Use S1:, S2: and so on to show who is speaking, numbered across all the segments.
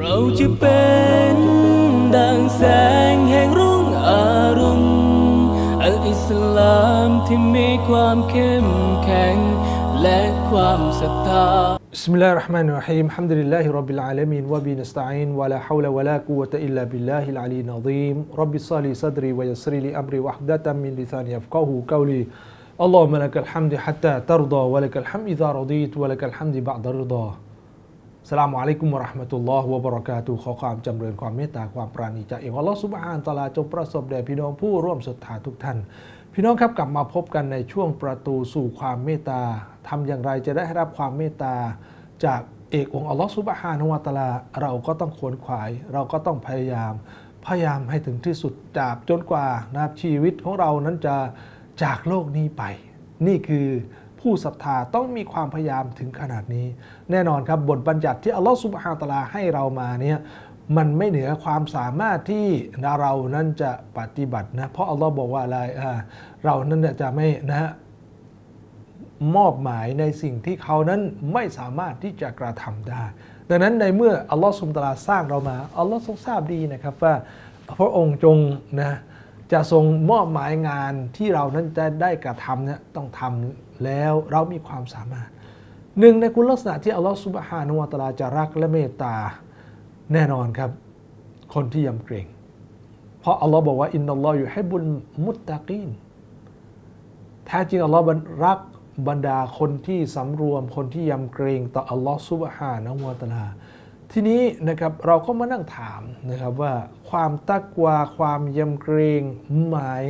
S1: เราจะเป็นดังแสงแห่งรุ่งอรุณอัลอิสลามที่มีความเข้มแข็ง และความศรัทธา
S2: بسم الله الرحمن الرحيم الحمد لله رب العالمين وبه نستعين ولا حول ولا قوة إلا بالله العلي العظيم رب صل لي صدري ويسر لي أمري وحدة من لساني يفقه قولي اللهم لك الحمد حتى ترضى ولك الحمد إذا رضيت ولك الحمد بعد رضا สลามอะลัยกุมะราะห์มะตุลลอฮ์วะบะเราะกาตุขอความจำเริญความเมตตาความปราณีจากเองอัลลอฮ์ซุบฮานะตะอาลาจงประสบแด่พี่น้องผู้ร่วมศรัทธาทุกท่าน พี่น้องครับกลับมาพบกันในช่วงประตูสู่ความเมตตาทำอย่างไรจะได้รับความเมตตา จากเอกองค์อัลลอฮ์ซุบฮานะฮูวะตะอาลาเราก็ต้องขวนขวาย เราก็ต้องพยายาม พยายามให้ถึงที่สุดจาบจนกว่านะครับชีวิตของเรานั้นจะจากโลกนี้ไป นี่คือ ผู้ศรัทธาต้องมีความพยายามถึงขนาดนี้ แน่นอนครับบทบัญญัติที่อัลลอฮฺสุบฮานตะลาให้เรามาเนี่ยมันไม่เหนือความสามารถที่เรานั้นจะปฏิบัตินะเพราะอัลลอฮ์บอกว่าอะไรเรานั้นจะไม่นะฮะมอบหมายในสิ่งที่เขานั้นไม่สามารถที่จะกระทำได้ ดังนั้นในเมื่ออัลลอฮฺสุบฮานตะลาสร้างเรามาอัลลอฮ์ทรงทราบดีนะครับว่าพระองค์จงนะ จะทรงมอบหมายงานที่เรานั้นจะได้กระทำเนี่ยต้องทำแล้วเรามีความสามารถ หนึ่งในคุณลักษณะที่อัลลอฮฺสุบฮานะฮูวะตาลาจะรักและเมตตาแน่นอนครับ คนที่ยำเกรง เพราะอัลลอฮ์บอกว่าอินนัลลอฮฺอยู่ให้บุญมุตตะกีนแท้จริงอัลลอฮ์รักบรรดาคนที่สำรวมคนที่ยำเกรงต่ออัลลอฮ์ซุบฮานะฮูวะตาลา ทีนี้นะครับเราก็มานั่งถามนะครับว่าความตักวาความยำเกรงหมาย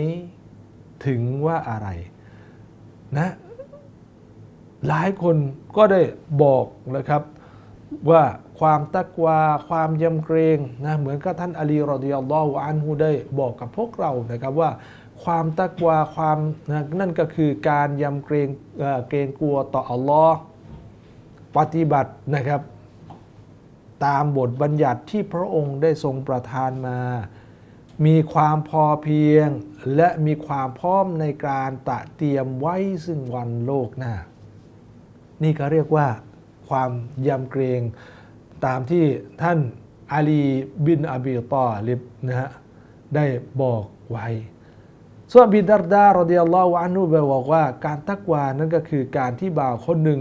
S2: ถึงว่าอะไรนะหลายคนก็ได้บอกนะครับว่าความตักวาความยำเกรงนะเหมือนกับท่านอาลีรอดิยัลลอฮุอันฮุได้บอกกับพวกเรานะครับว่าความตักวาความนะนั่นก็คือการยำเกรงเอ่อเกรงกลัวต่ออัลลอฮ์ปฏิบัตินะครับ ตามบทบัญญัติที่พระองค์ได้ทรงประทานมา มีความพอเพียง และมีความพร้อมในการตะเตรียมไว้ซึ่งวันโลกหน้า นี่ก็เรียกว่าความยำเกรงตามที่ท่านอาลีบินอบีตอลิบนะฮะได้บอกไว้ ส่วนบิดารดารดิยัลลอฮุอันฮุบอกว่าการตักวานั่นก็คือการที่บ่าวคนหนึ่ง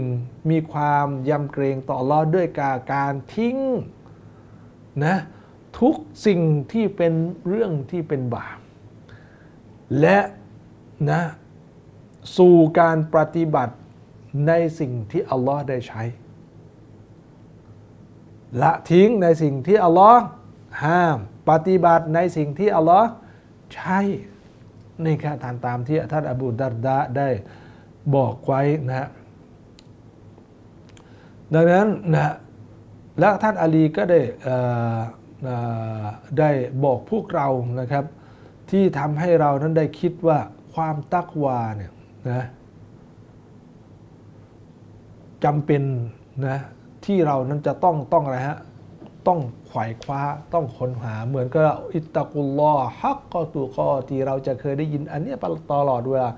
S2: มีความยำเกรงต่ออัลลอฮ์ด้วยการการทิ้งนะทุกสิ่งที่เป็นเรื่องที่เป็นบาปและนะสู่การปฏิบัติในสิ่งที่อัลลอฮ์ได้ใช้ ละทิ้งในสิ่งที่อัลลอฮ์ห้าม ปฏิบัติในสิ่งที่อัลลอฮ์ใช้ นี่แค่ทานตามที่ท่านอบูดัรดะได้บอกไว้นะฮะดังนั้นนะและท่านอาลีก็ได้ได้บอกพวกเรานะครับ ที่ทำให้เรานั้นได้คิดว่าความตักวาเนี่ยนะจำเป็นนะที่เรานั้นจะต้องต้องอะไรฮะ ต้องไขว่คว้าต้องค้นหาเหมือนกับอิตตะกุลลอฮ์ฮักกอตุกอที่เราจะเคยได้ยินอันนี้ตลอดเวลา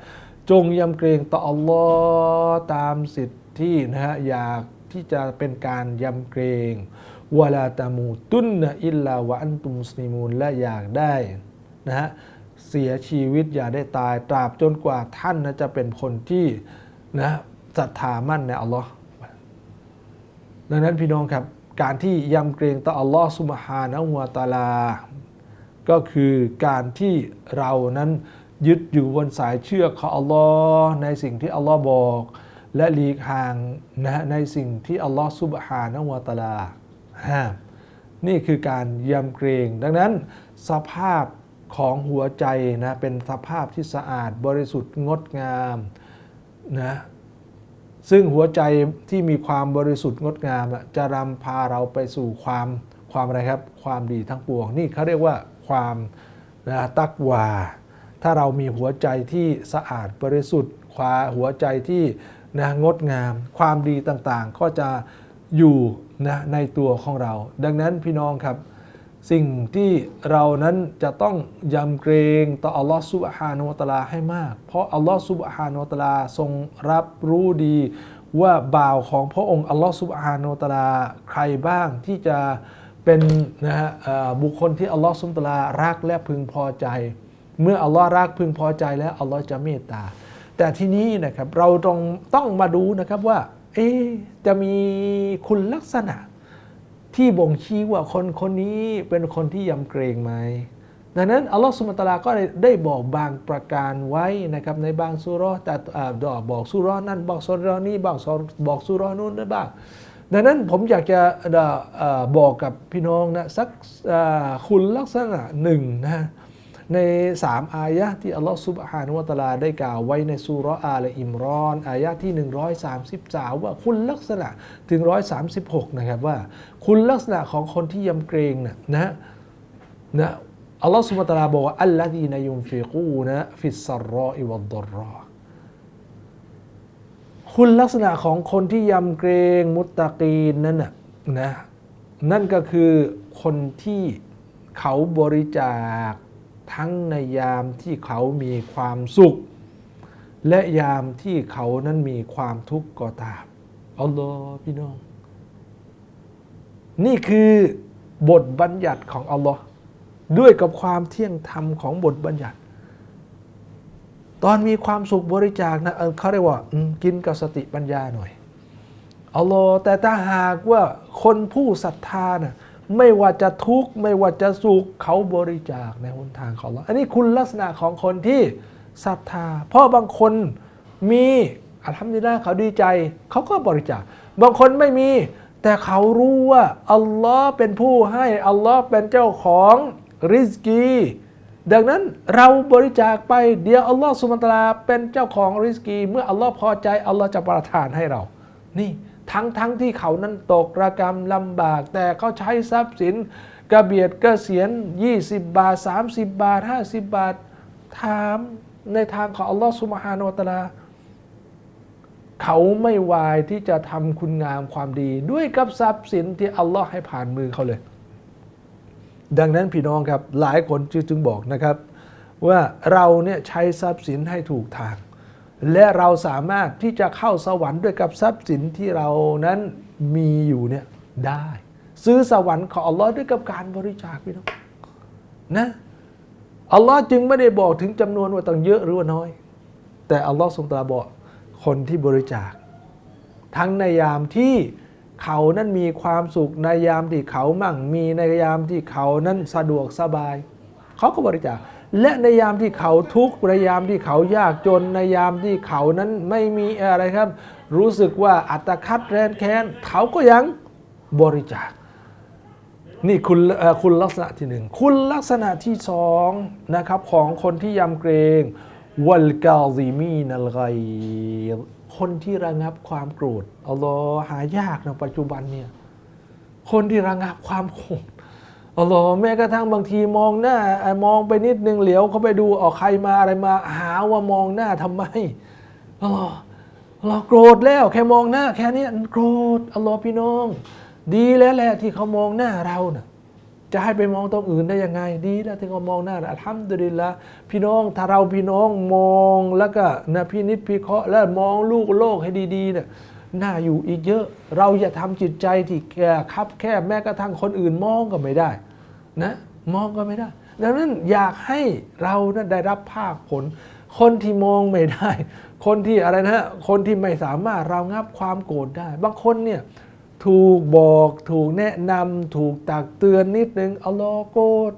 S2: จงยำเกรงต่ออัลลอฮ์ตามสิทธินะฮะอยากที่จะเป็นการยำเกรงวลาตามูตุนนะอิลลาวะอันตุมสลิมูนและอยากได้นะฮะเสียชีวิตอย่าได้ตายตราบจนกว่าท่านนะจะเป็นคนที่นะศรัทธามั่นในอัลลอฮ์ดังนั้นพี่น้องครับ การที่ยำเกรงต่ออัลลอฮ์สุบฮานะฮูวะตาลา ก็คือการที่เรานั้นยึดอยู่บนสายเชื่อของอัลลอฮ์ในสิ่งที่อัลลอฮ์บอก และหลีกห่างนะในสิ่งที่อัลลอฮ์สุบฮานะฮูวะตาลาห้ามนี่คือการยำเกรง ดังนั้นสภาพของหัวใจนะเป็นสภาพที่สะอาดบริสุทธิ์งดงามนะ ซึ่งหัวใจที่มีความบริสุทธิ์งดงามจะนำพาเราไปสู่ความความอะไรครับ ความดีทั้งปวง นี่เขาเรียกว่าความนะตักวา ถ้าเรามีหัวใจที่สะอาดบริสุทธิ์ความหัวใจที่นะงดงาม ความดีต่างๆ ก็จะอยู่นะในตัวของเรา ดังนั้นพี่น้องครับ สิ่งที่เรานั้นจะต้องยำเกรงต่ออัลลอฮฺซุบฮานุวตะอาลาให้มาก เพราะอัลลอฮฺซุบฮานุวตะอาลาทรงรับรู้ดีว่าบ่าวของพระองค์อัลลอฮฺซุบฮานุวตะอาลาใครบ้างที่จะเป็นนะฮะบุคคลที่อัลลอฮฺสุลตารารักและพึงพอใจ เมื่ออัลลอฮ์รักพึงพอใจแล้วอัลลอฮ์จะเมตตา แต่ที่นี้นะครับเราต้องต้องมาดูนะครับว่าเอ๊จะมีคุณลักษณะ ที่บ่งชี้ว่าคนคนนี้เป็นคนที่ยำเกรงไหมดังนั้นอัลลอฮฺสุลตาราก็ได้บอกบางประการไว้นะครับในบางสุรอแต่อ่าบอกสุรอนั่นบอกสุรอนี้บอกบอกสุรอนู้นได้บ้างดังนั้นผมอยากจะบอกกับพี่น้องนะสักคุณลักษณะหนึ่งนะ ในสามอายะที่อัลลอฮฺซุบฮานุวะตะอาลาได้กล่าวไว้ในสุรอาลอิมรอน อายะห์ที่ 133 ว่าคุณลักษณะถึง 136 นะครับว่า คุณลักษณะของคนที่ยำเกรงนะนะนะอัลลอฮฺซุบฮานุวะตะอาลาบอกว่าอัลลดีนยุนฟิกูนะฟิสซารรออิวัดดรรอคุณลักษณะของคนที่ยำเกรงมุตตะกีนนั่นน่ะนะนั่นก็คือคนที่เขาบริจาค ทั้งในยามที่เขามีความสุข และยามที่เขานั้นมีความทุกข์ก็ตามอัลลอฮ์พี่น้อง นี่คือบทบัญญัติของอัลลอฮ์ด้วยกับความเที่ยงธรรมของบทบัญญัติ ตอนมีความสุขบริจาคนะเออเขาเรียกว่ากินกับสติปัญญาหน่อยอัลลอฮ์แต่ถ้าหากว่าคนผู้ศรัทธานะ่ะ ไม่ว่าจะทุกข์ไม่ว่าจะสุขเขาบริจาคในหนทางของเราอันนี้คุณลักษณะของคนที่ศรัทธา เพราะบางคนมีอัลฮัมดุลิลละเขาดีใจ เขาก็บริจาค บางคนไม่มี แต่เขารู้ว่าอัลลอฮ์เป็นผู้ให้อัลลอฮ์เป็นเจ้าของริสกีดังนั้นเราบริจาคไปเดี๋ยวอัลลอฮ์สุบานตาลาเป็นเจ้าของริสกี เมื่ออัลลอฮ์พอใจอัลลอฮ์จะประทานให้เรา นี่ ทั้งทั้งที่เขานั้นตกระกรรมลำบาก แต่เขาใช้ทรัพย์สินกระเบียดกระเสียน 20 บาท 30 บาท 50 บาท ถามในทางของอัลลอฮ์สุบฮานะฮูวตาลา เขาไม่วายที่จะทำคุณงามความดี ด้วยกับทรัพย์สินที่อัลลอฮ์ให้ผ่านมือเขาเลย ดังนั้นพี่น้องครับหลายคนจึงบอกนะครับ ว่าเราเนี่ยใช้ทรัพย์สินให้ถูกทาง และเราสามารถที่จะเข้าสวรรค์ด้วยกับทรัพย์สินที่เรานั้นมีอยู่เนี่ยได้ ซื้อสวรรค์ของอัลลอฮ์ด้วยกับการบริจาคพี่น้องนะอัลลอฮ์จึงไม่ได้บอกถึงจำนวนว่าต้องเยอะหรือว่าน้อย แต่อัลลอฮ์ทรงตรัสบอกคนที่บริจาค ทั้งในยามที่เขานั้นมีความสุขในยามที่เขามั่งมีในยามที่เขานั้นสะดวกสบาย เขาก็บริจาค และในยามที่เขาทุกข์ในยามที่เขายากจนในยามที่เขานั้นไม่มีอะไรครับ รู้สึกว่าอัตคัดแรนแค้นเขาก็ยังบริจาคนี่คุณคุณลักษณะที่หนึ่งคุณลักษณะที่สองนะครับของคนที่ยำเกรงวัลกาซิมีนัลไกคนที่ระงับความโกรธอัลลอฮ์หายากในปัจจุบันเนี่ยคนที่ระงับความโกรธ อัลลอแม้กระทั่งบางทีมองหน้ามองไปนิดนึงเหลียวเขาไปดูออกใครมาอะไรมาหาว่ามองหน้าทำไมอัลลอฮ์อัลลอฮ์โกรธแล้วแค่มองหน้าแค่นี้โกรธอัลลอฮ์พี่น้อง ดีแล้วแหละที่เขามองหน้าเราน่ะจะให้ไปมองตรงอื่นได้ยังไงดีแล้วที่เขามองหน้าเราอัลฮัมดุลิลละพี่น้องถ้าเราพี่น้องมองแล้วก็นะพี่นิดพี่เคาะแล้วมองลูกโลกให้ดีๆเนี่ย หน่าอยู่อีกเยอะ เราอย่าทำจิตใจที่แคบคับแคบแม้กระทั่งคนอื่นมองก็ไม่ได้นะมองก็ไม่ได้ ดังนั้นอยากให้เรานะได้รับภาคผล คนที่มองไม่ได้ คนที่อะไรนะคนที่ไม่สามารถเรางับความโกรธได้ บางคนเนี่ยถูกบอกถูกแนะนำถูกตักเตือนนิดนึงเอัลอโกรธ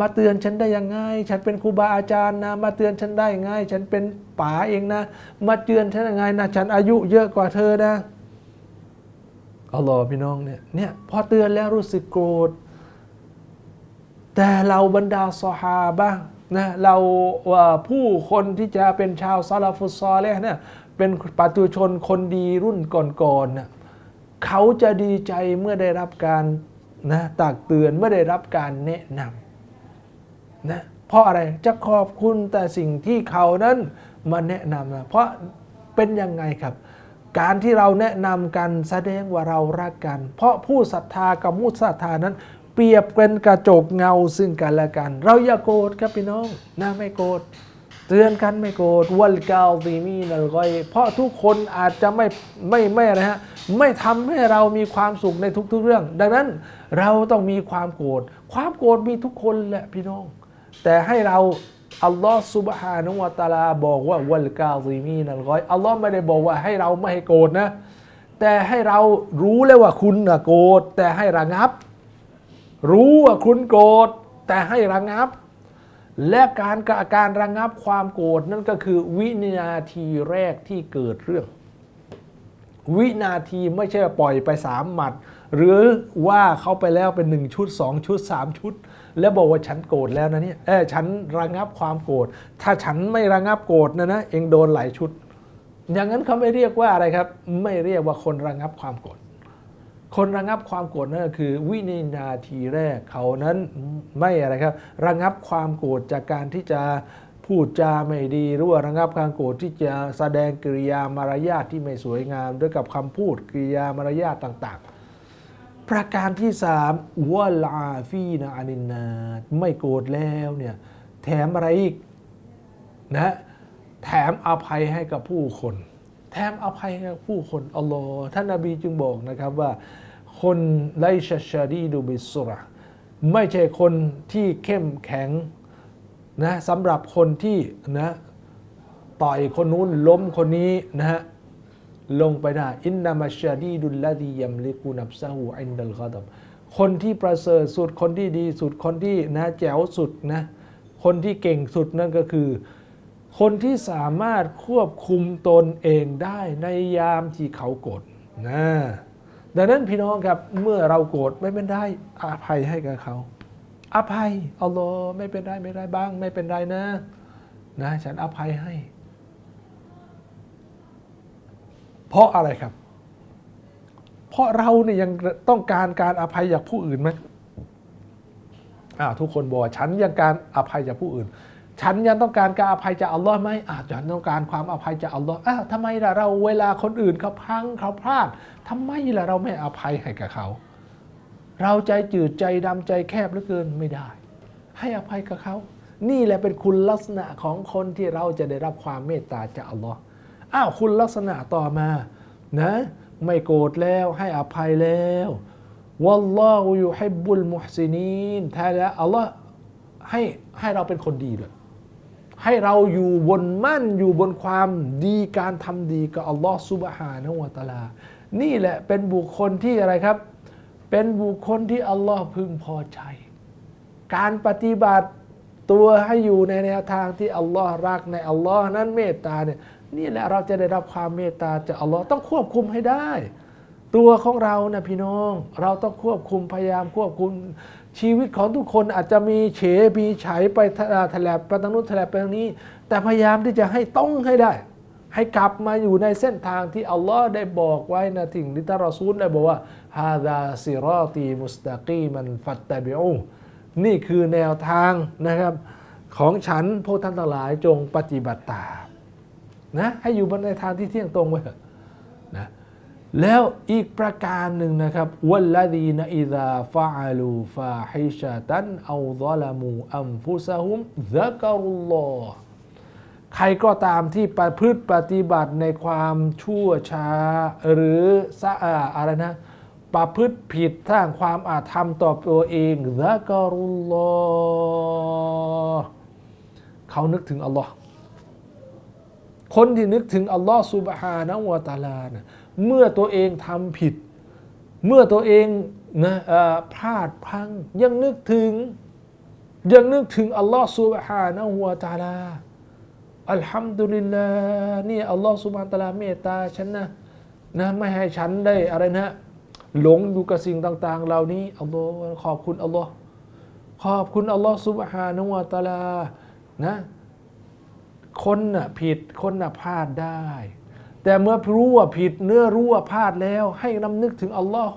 S2: มาเตือนฉันได้ยังไง ฉันเป็นครูบาอาจารย์นะ มาเตือนฉันได้ไง ฉันเป็นป๋าเองนะ มาเตือนฉันยังไงนะ ฉันอายุเยอะกว่าเธอนะอัลลอฮ์พี่น้องเนี่ย เนี่ยพอเตือนแล้วรู้สึกโกรธ แต่เราบรรดาซอฮาบะห์นะเราผู้คนที่จะเป็นชาวซาลาฟุซอลเนี่ยเป็นปัตุชนคนดีรุ่นก่อนๆนะเขาจะดีใจเมื่อได้รับการนะตักเตือนเมื่อได้รับการแนะนำ นะเพราะอะไรจะขอบคุณแต่สิ่งที่เขานั้นมาแนะนำนะเพราะเป็นยังไงครับ การที่เราแนะนำกันแสดงว่าเรารักกัน เพราะผู้ศรัทธากับมุสศรัทธานั้น เปรียบเป็นกระจกเงาซึ่งกันและกัน เราอย่าโกรธครับพี่น้องนะไม่โกรธเตือนกันไม่โกรธวัลกาซีมีนัลกอยเพราะทุกคนอาจจะไม่ไม่ไม่นะฮะไม่ทำให้เรามีความสุขในทุกๆเรื่อง ดังนั้นเราต้องมีความโกรธความโกรธมีทุกคนแหละพี่น้อง แต่ให้เราอัลลอฮ์ซุบฮานุวะตาลาบอกว่าวัลกาซีมีนัลกอยอัลลอฮ์ไม่ได้บอกว่าให้เราไม่ให้โกรธนะ แต่ให้เรารู้เลยว่าคุณนะโกรธแต่ให้ระงับ รู้ว่าคุณโกรธแต่ให้ระงับ และการกการระงับความโกรธนั่นก็คือวินาทีแรกที่เกิดเรื่อง วินาทีไม่ใช่ปล่อยไปสามหมัด หรือว่าเขาไปแล้วเป็นหนึ่งชุดสองชุดสามชุด แล้วบอกว่าฉันโกรธแล้วนะเนี่ยเออฉันระงับความโกรธถ้าฉันไม่ระงับโกรธนะนะเองโดนหลายชุด อย่างนั้นเขาไม่เรียกว่าอะไรครับ ไม่เรียกว่าคนระงับความโกรธคนระงับความโกรธนั่นก็คือวินาทีแรกเขานั้นไม่อะไรครับ ระงับความโกรธจากการที่จะพูดจาไม่ดีหรือว่าระงับความโกรธที่จะแสดงกิริยามารยาทที่ไม่สวยงามด้วยกับคำพูดกิริยามารยาทต่างๆ ประการที่สามวะลาฟีนาอานินนาไม่โกรธแล้วเนี่ยแถมอะไรอีกนะแถมอภัยให้กับผู้คน แถมอภัยให้กับผู้คนอัลลอฮ์ท่านนบีจึงบอกนะครับว่า คนไลชชาดีดูบิสุระไม่ใช่คนที่เข้มแข็งนะสำหรับคนที่นะต่อยคนนู้นล้มคนนี้นะฮะ ลงไปได้อินนามัชาดีดุลลาดียัมลิกุนับซาหูอินดัลกอดับคนที่ประเสริฐสุดคนที่ดีสุดคนที่นะแจ๋วสุดนะคนที่เก่งสุดนั่นก็คือ คนที่สามารถควบคุมตนเองได้ในยามที่เขาโกรธนะดังนั้นพี่น้องครับเมื่อเราโกรธไม่เป็นไรอภัยให้กับเขา อภัยอัลลอฮ์ไม่เป็นไรไม่เป็นไรบ้าง ไม่เป็นไรนะนะ ฉันอภัยให้ เพราะอะไรครับ เพราะเราเนี่ยยังต้องการการอภัยจากผู้อื่นไหมอ้าวทุกคนบอกว่าฉันยังการอภัยจากผู้อื่น ฉันยังต้องการการอภัยจากอัลลอฮ์ไหมอ้าวฉันต้องการความอภัยจากอัลลอฮ์อ้าวทำไมล่ะเราเวลาคนอื่นเขาพังเขาพลาดทำไมล่ะเราไม่อภัยให้กับเขา เราใจจืดใจดำใจแคบเหลือเกินไม่ได้ ให้อภัยกับเขา นี่แหละเป็นคุณลักษณะของคนที่เราจะได้รับความเมตตาจากอัลลอฮ์ อ้าวคุณลักษณะต่อมานะไม่โกรธแล้วให้อภัยแล้ววัลลอฮุยุฮิบบุลมุฮซินีนแท้แล้วอัลลอฮ์ให้ให้เราเป็นคนดีเลยให้เราอยู่บนมั่นอยู่บนความดีการทำดีกับอัลลอฮ์ซุบฮานะวะตาลา นี่แหละเป็นบุคคลที่อะไรครับ เป็นบุคคลที่อัลลอฮ์พึงพอใจ การปฏิบัติตัวให้อยู่ในแนวทางที่อัลลอฮ์รักในอัลลอฮ์นั้นเมตตาเนี่ย นี่แหละเราจะได้รับความเมตตาจากอัลลอฮ์ต้องควบคุมให้ได้ ตัวของเรานะพี่น้อง เราต้องควบคุมพยายามควบคุมชีวิตของทุกคนอาจจะมีเฉมีไฉไปแถลบไปทางนู้นแถลบไปทางนี้ แต่พยายามที่จะให้ต้องให้ได้ ให้กลับมาอยู่ในเส้นทางที่อัลลอฮ์ได้บอกไว้นะถึงที่ท่ารอซูลได้บอกว่าฮาดาซิรอตีมุสตะกีมันฟัตตะบิอูนี่คือแนวทางนะครับของฉันพวกท่านทั้งหลายจงปฏิบัติตาม นะให้อยู่บนในทางที่เที่ยงตรงไว้เถอะนะแล้วอีกประการหนึ่งนะครับวัลลดีนอิดาฟะอาลูฟาฮิชะตันเอาซอลามูอัมฟุซะฮุมซะกรุลลอใครก็ตามที่ประพฤติปฏิบัติในความชั่วช้าหรือสะอาอะไรนะประพฤติผิดสร้างความอาธรรมต่อตัวเองซะกรุลลอเขานึกถึงอัลลอฮ์ คนที่นึกถึงอัลลอฮ์สุบฮานะฮูวะตาลานะเมื่อตัวเองทำผิด เมื่อตัวเองนะพลาดพลังยังนึกถึง ยังนึกถึงอัลลอฮ์สุบฮานะฮูวะตาลาอัลฮัมดุลิลลาห์นี่อัลลอฮ์สุบฮานะตะอาลาเมตตาฉันนะนะไม่ให้ฉันได้อะไรนะ หลงอยู่กับสิ่งต่าง ๆ เหล่านี้อัลลอฮ์ขอบคุณอัลลอฮ์ขอบคุณอัลลอฮ์สุบฮานะฮูวะตาลานะ คนน่ะผิดคนน่ะพลาดได้ แต่เมื่อรู้ว่าผิดเนื้อรู้ว่าพลาดแล้ว ให้นำนึกถึงอัลลอฮ์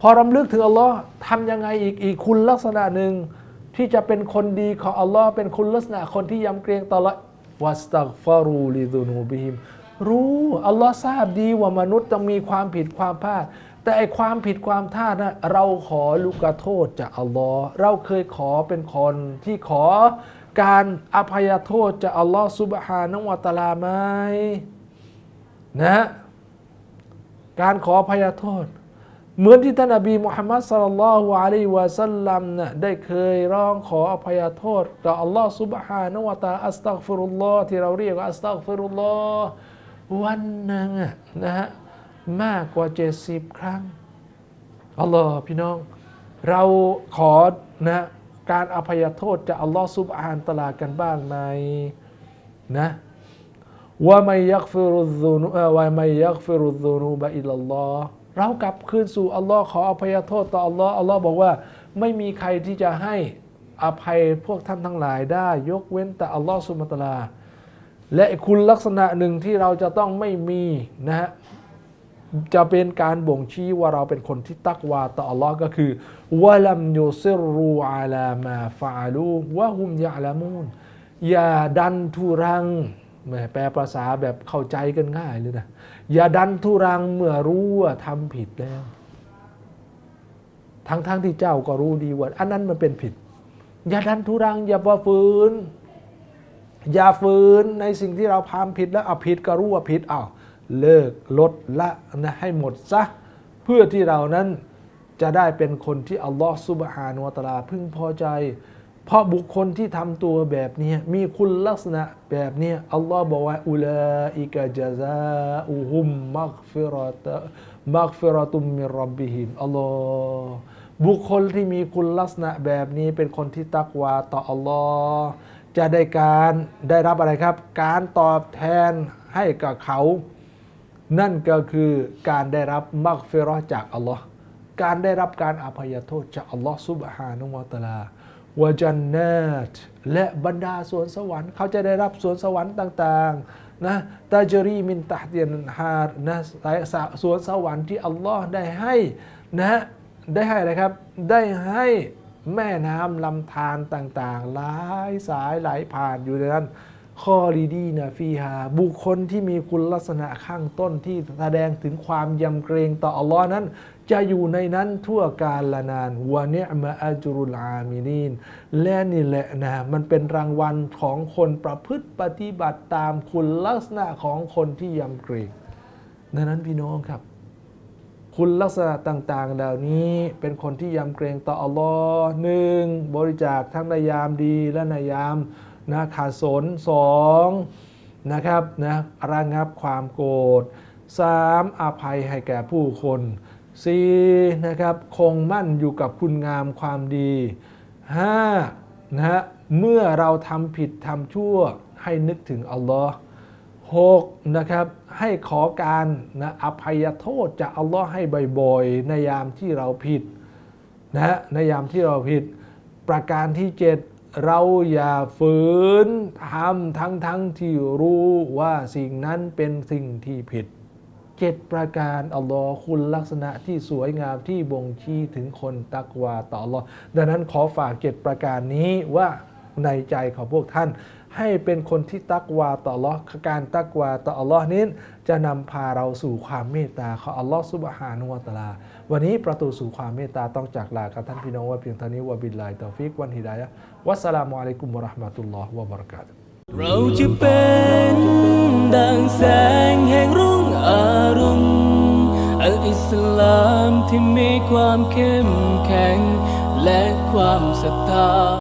S2: พอรำลึกถึงอัลลอฮ์ทำยังไงอีกอีกคุณลักษณะหนึ่งที่จะเป็นคนดีของอัลลอฮ์เป็นคุณลักษณะคนที่ยำเกรงต่อละวัสตักฟารูลิดูนูบิฮิมรู้อัลลอฮ์ทราบดีว่ามนุษย์ต้องมีความผิดความพลาด แต่ไอความผิดความพลาดนะเราขอลูกโทษจากอัลลอฮ์เราเคยขอเป็นคนที่ขอ การอภัยโทษจากอัลลอฮ์ซุบฮานะวะตาลาไหมนะการขออภัยโทษ เหมือนที่ท่านนบีมุฮัมมัดสัลลัลลอฮุอะลัยวะสัลลัมนะได้เคยร้องขออภัยโทษต่ออัลลอฮ์ซุบฮานะวะตาลาอัสตัฆฟิรุลลอฮ์ที่เราเรียกว่าอัสตัฆฟิรุลลอฮ์วันหนึ่งนะฮะมากกว่าเจ็ดสิบครั้งอัลลอฮ์พี่น้อง เราขอนะ การอภัยโทษจากอัลลอฮ์ซุบฮานตะลากันบ้างไหมนะว่าไม่ยักฟิรุซซุนุว่าไม่ยักฟิรุซซุนุบะอิลลอฮ์เรากลับคืนสู่อัลลอฮ์ขออภัยโทษต่ออัลลอฮ์อัลลอฮ์บอกว่า ไม่มีใครที่จะให้อภัยพวกท่านทั้งหลายได้ ยกเว้นแต่อัลลอฮ์ซุบฮานตะลาและคุณลักษณะหนึ่งที่เราจะต้องไม่มีนะฮะ จะเป็นการบ่งชี้ว่าเราเป็นคนที่ตักวาต่ออัลลอฮ์ก็คือวะลัมยูซิรูอาลามาฟาลูวะฮุมยะลามูนอย่าดันทุรังแหมแปลภาษาแบบเข้าใจกันง่ายเลยนะ อย่าดันทุรังเมื่อรู้ว่าทำผิดแล้ว ทั้งๆทที่เจ้าก็รู้ดีว่าอันนั้นมันเป็นผิด อย่าดันทุรัง อย่าประฝืน อย่าฝืนในสิ่งที่เราพามผิดแล้วเอาผิดก็รู้ว่าผิดอ้าว เลิกลดละนะให้หมดซะ เพื่อที่เรานั้นจะได้เป็นคนที่อัลลอฮฺซุบฮานุวะตะลาพึงพอใจ เพราะบุคคลที่ทำตัวแบบนี้มีคุณลักษณะแบบนี้อัลลอฮ์บอกว่าอุลาอิกะจาซาอุฮุมมักฟิรตะมักฟิรตุมมิรับบิฮิมอัลลอฮ์บุคคลที่มีคุณลักษณะแบบนี้เป็นคนที่ตักวาต่ออัลลอฮ์จะได้การได้รับอะไรครับ การตอบแทนให้กับเขา นั่นก็คือการได้รับมักเฟรอจากอัลลอฮ์การได้รับการอภัยโทษจากอัลลอฮ์ซุบฮานุวะตะลาวะจันนาตและบรรดาสวนสวรรค์ เขาจะได้รับสวนสวรรค์ต่างๆนะตาจรีมินตะเตียนฮาร์นะสวนสวรรค์ที่อัลลอฮ์ได้ให้นะได้ให้อะไรครับ ได้ให้แม่น้ำลำธารต่างๆหลายสายไหลผ่านอยู่ในนั้น คอลีดีนะฟีฮาบุคคลที่มีคุณลักษณะข้างต้นที่แสดงถึงความยำเกรงต่ออัลลอฮ์นั้น จะอยู่ในนั้นทั่วกาลละนานวะเนอมะอัจรุลอามินีนและนี่แหละนะมันเป็นรางวัลของคนประพฤติปฏิบัติตามคุณลักษณะของคนที่ยำเกรงดังนั้นพี่น้องครับ คุณลักษณะต่างๆ เหล่านี้เป็นคนที่ยำเกรงต่ออัลลอฮ์หนึ่งบริจาคทั้งในยามดีและในยาม นะขาดสนสองนะครับนะระงับความโกรธสามอภัยให้แก่ผู้คนสี่นะครับคงมั่นอยู่กับคุณงามความดีห้านะฮะเมื่อเราทำผิดทำชั่วให้นึกถึงอัลลอฮ์หกนะครับให้ขอการนะอภัยโทษจากอัลลอฮ์ให้บ่อยๆในยามที่เราผิดนะฮะในยามที่เราผิด ประการที่เจ็ด เราอย่าฝืนทำทั้งๆทที่รู้ว่าสิ่งนั้นเป็นสิ่งที่ผิดเจ็ดประการอัลลอฮ์คุณลักษณะที่สวยงามที่บ่งชี้ถึงคนตักวาต่ออัลลอฮ์ดังนั้นขอฝากเจ็ดประการนี้ว่าในใจของพวกท่าน ให้เป็นคนที่ตักวาต่ออัลลอฮ์การตักวาต่ออัลลอฮ์นี้จะนำพาเราสู่ความเมตตาของอัลลอฮ์ซุบฮานุวะตะอาลา วันนี้ประตูสู่ความเมตตาต้องจากลากับท่านพี่น้องว่าเพียงเท่านี้วะบิลลาฮิตอฟิกวันฮิดายะวัสสลามุอะลัยกุมวะราะห์มะตุลลอฮ์วะบะเราะกาตุ
S1: เราจะเป็นดังแสงแห่งรุ่งอรุณอัลอิสลามที่มีความเข้มแข็งและความศรัทธา